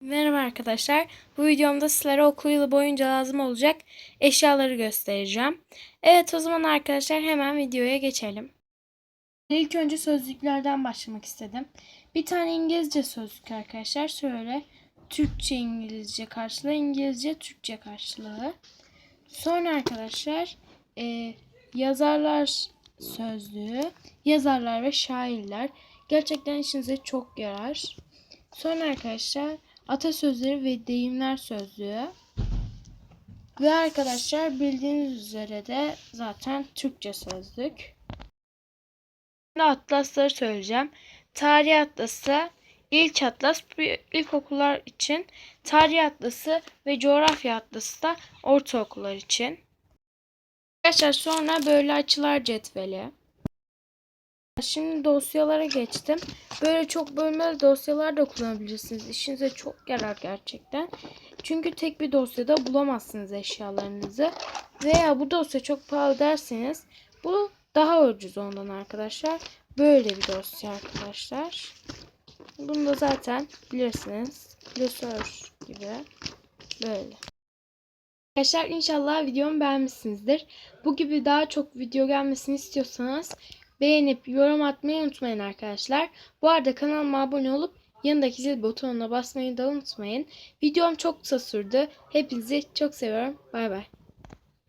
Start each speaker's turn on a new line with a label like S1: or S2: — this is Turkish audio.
S1: Merhaba arkadaşlar. Bu videomda sizlere okul yılı boyunca lazım olacak eşyaları göstereceğim. Evet o zaman arkadaşlar hemen videoya geçelim. İlk önce sözlüklerden başlamak istedim. Bir tane İngilizce sözlük arkadaşlar. Şöyle Türkçe İngilizce karşılığı, İngilizce Türkçe karşılığı. Sonra arkadaşlar e, yazarlar sözlüğü, yazarlar ve şairler. Gerçekten işinize çok yarar. Sonra arkadaşlar atasözleri ve deyimler sözlüğü. Ve arkadaşlar bildiğiniz üzere de zaten Türkçe sözlük. Şimdi atlasları söyleyeceğim. Tarih atlası, ilk atlas ilkokullar için, tarih atlası ve coğrafya atlası da ortaokullar için. Arkadaşlar sonra böyle açılar cetveli. Şimdi dosyalara geçtim. Böyle çok bölmeli dosyalar da kullanabilirsiniz. İşinize çok yarar gerçekten. Çünkü tek bir dosyada bulamazsınız eşyalarınızı. Veya bu dosya çok pahalı derseniz bu daha ucuz ondan arkadaşlar. Böyle bir dosya arkadaşlar. Bunu da zaten bilirsiniz. Klasör gibi. Böyle. Arkadaşlar inşallah videomu beğenmişsinizdir. Bu gibi daha çok video gelmesini istiyorsanız beğenip yorum atmayı unutmayın arkadaşlar. Bu arada kanalıma abone olup yanındaki zil butonuna basmayı da unutmayın. Videom çok kısa sürdü. Hepinizi çok seviyorum. Bay bay.